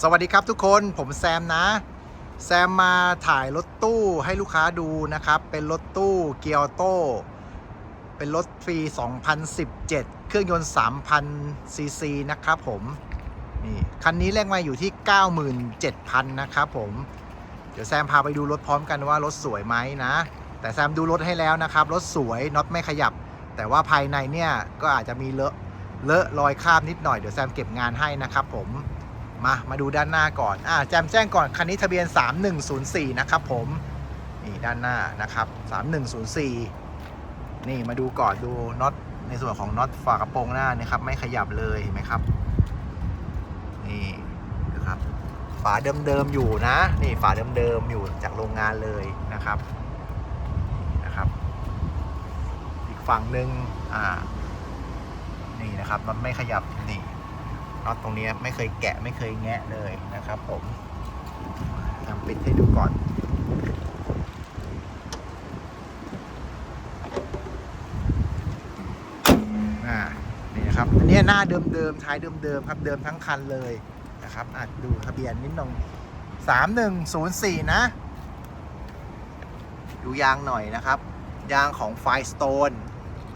สวัสดีครับทุกคนผมแซมนะ แซมมาถ่ายรถตู้ให้ลูกค้าดูนะครับ เป็นรถตู้เกียรโตเป็นรถฟรี 2017 เครื่องยนต์ 3,000 ซีซีนะครับผมนี่คันนี้แลกมาอยู่ที่ 97,000 นะครับผม เดี๋ยวแซมพาไปดูรถพร้อมกันว่ารถสวยไหมนะ แต่แซมดูรถให้แล้วนะครับ รถสวยน็อตไม่ขยับ แต่ว่าภายในเนี่ยก็อาจจะมีเลอะเลอะรอยคราบนิดหน่อยเดี๋ยวแซมเก็บงานให้นะครับผม มา มาดูด้านหน้าก่อนอ่าแจมแจ้งก่อน คันนี้ทะเบียน 3104 นะครับผม นี่ด้านหน้านะครับ 3104 นี่มาดูก่อนดูน็อตในส่วนของน็อตฝากระโปรงหน้านี่ครับ ไม่ขยับเลยเห็นไหมครับ นี่นะครับ ฝาเดิมๆอยู่นะ นี่ฝาเดิมๆอยู่จากโรงงานเลยนะครับนะครับ อีกฝั่งหนึ่งอ่า นี่นะครับน็อตไม่ขยับนี่ น็อตตรงนี้ไม่เคยแกะไม่เคยแงะเลยนะครับ ผมทำปิดให้ดูก่อน อ่า นี่นะครับ อันนี้หน้าเดิมๆท้ายเดิมๆครับ เดิมทั้งคันเลยนะครับอะดูทะเบียนนิดหน่อยสามหนึ่งศูนย์สี่นะ ดูยางหน่อยนะครับ ยางของไฟสโตน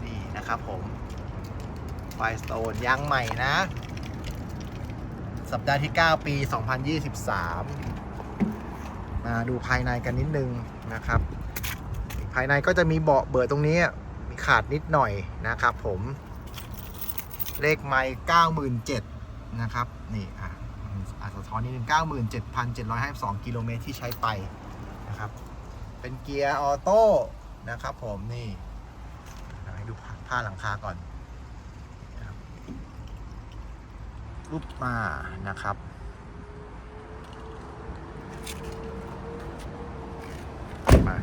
นี่นะครับผมไฟสโตนยางใหม่นะ สัปดาห์ที่ 9 ปี 2023 มาดูภายในกันนิดนึงนะครับ ภายในก็จะมีเบาะเบิดตรงนี้มีขาดนิดหน่อยนะครับผมเลขไมล์97,000นะครับ นี่อะอาจสะท้อนนิดนึง97,752 กิโลเมตรที่ใช้ไปนะครับ เป็นเกียร์ออโต้นะครับผมนี่ให้ดูผ้าหลังคาก่อน รูปมานะครับ มา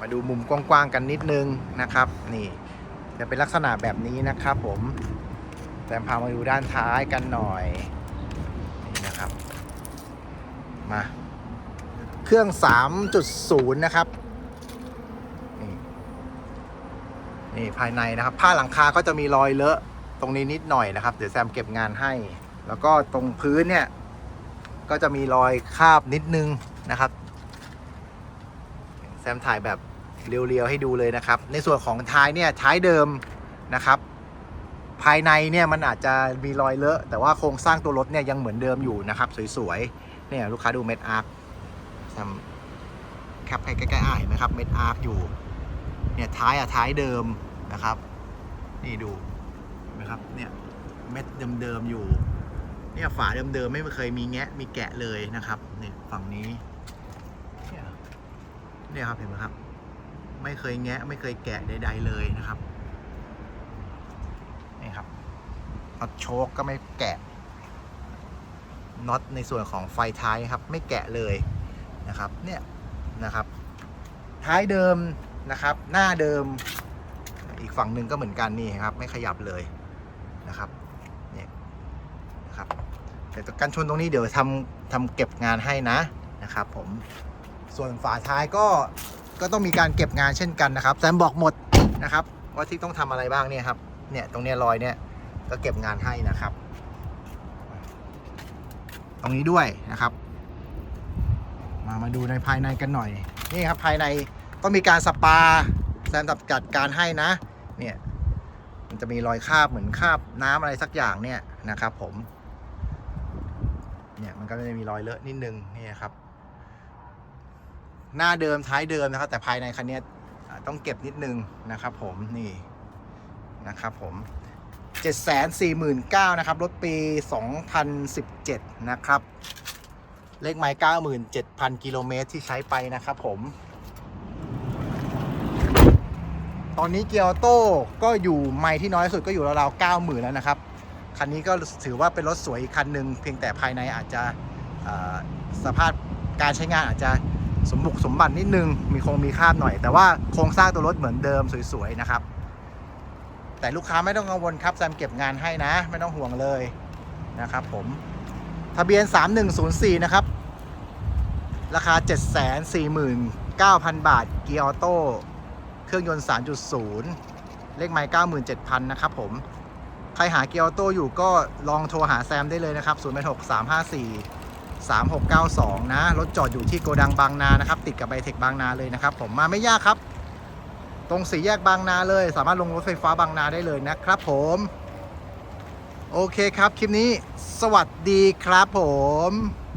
มาดูมุมกว้างๆกันนิดนึงนะครับ นี่จะเป็นลักษณะแบบนี้นะครับ ผมแต่พามาดูด้านท้ายกันหน่อยนี่นะครับมาเครื่อง 3.0 นะครับนี่นี่ภายในนะครับ ผ้าหลังคาก็จะมีรอยเลอะตรงนี้นิดหน่อยนะครับ เดี๋ยวแซมเก็บงานให้ แล้วก็ตรงพื้นเนี่ย ก็จะมีรอยคาบนิดนึงนะครับ แซมถ่ายแบบเรียวๆให้ดูเลยนะครับ ในส่วนของท้ายเนี่ยท้ายเดิมนะครับ ภายในเนี่ยมันอาจจะมีรอยเลอะ แต่ว่าโครงสร้างตัวรถเนี่ยยังเหมือนเดิมอยู่นะครับ สวยๆเนี่ยลูกค้าดูเม็ดอาร์คแซมแคปใกล้ๆอ่ายไหมครับเม็ดอาร์คอยู่เนี่ยท้ายอะท้ายเดิมนะครับ นี่ดูนะครับเนี่ยเม็ดเดิมๆอยู่ เนี่ยฝาเดิมๆไม่เคยมีแงะมีแกะเลยนะครับเนี่ยฝั่งนี้เนี่ยครับเห็นไหมครับ ไม่เคยแงะ ไม่เคยแกะใด ๆ เลยนะครับนี่ครับน็อตโชคก็ไม่แกะน็อตในส่วนของไฟท้ายครับ ไม่แกะเลยนะครับเนี่ยนะครับ ท้ายเดิมนะครับ หน้าเดิม อีกฝั่งหนึ่งก็เหมือนกันนี่ครับ ไม่ขยับเลยนะครับ แต่กันชนตรงนี้เดี๋ยวทำทำเก็บงานให้นะนะครับผมส่วนฝาท้ายก็ก็ต้องมีการเก็บงานเช่นกันนะครับแซมบอกหมดนะครับว่าที่ต้องทำอะไรบ้างเนี่ยครับเนี่ยตรงเนี้ยรอยเนี่ยก็เก็บงานให้นะครับ ตรงนี้ด้วยนะครับ มามาดูในภายในกันหน่อย นี่ครับภายในต้องมีการสปาแซมจัดการให้นะ เนี่ยมันจะมีรอยคราบเหมือนคราบน้ำอะไรสักอย่างเนี่ยนะครับ ผม เนี่ยมันก็จะมีรอยเลอะนิดนึงนี่ครับ หน้าเดิมท้ายเดิมนะครับ แต่ภายในคันนี้ต้องเก็บนิดนึงนะครับ ผมนี่นะครับ ผม 749,000นะครับรถปี 2017 นะครับ เลขไมล์97,000 กิโลเมตรที่ใช้ไปนะครับ ผม ตอนนี้เกียร์ออโต้ก็อยู่ไมล์ที่น้อยสุดก็อยู่ราวๆ90,000 แล้วนะครับ คันนี้ก็ถือว่าเป็นรถสวยอีกคันหนึ่งเพียงแต่ภายในอาจจะสภาพการใช้งานอาจจะสมบุกสมบันนิดนึง มีคงมีคราบหน่อย แต่ว่าโครงสร้างตัวรถเหมือนเดิมสวยๆนะครับ แต่ลูกค้าไม่ต้องกังวลครับแซมเก็บงานให้นะ ไม่ต้องห่วงเลยนะครับผมทะเบียน 3104 นะครับ ราคา 749,000 บาท เกียร์ออโต้ เครื่องยนต์ 3.0 เลขไมล์97,000 นะครับผม ใครหาเกียร์ออโต้อยู่ก็ลองโทรหาแซมได้เลยนะครับ 0 6 3 5 4 3692 นะ รถจอดอยู่ที่โกดังบางนานะครับ ติดกับไบเทคบางนาเลยนะครับ ผมมาไม่ยากครับ ตรงสี่แยกบางนาเลย สามารถลงรถไฟฟ้าบางนาได้เลยนะครับผม โอเคครับ คลิปนี้ สวัสดีครับผม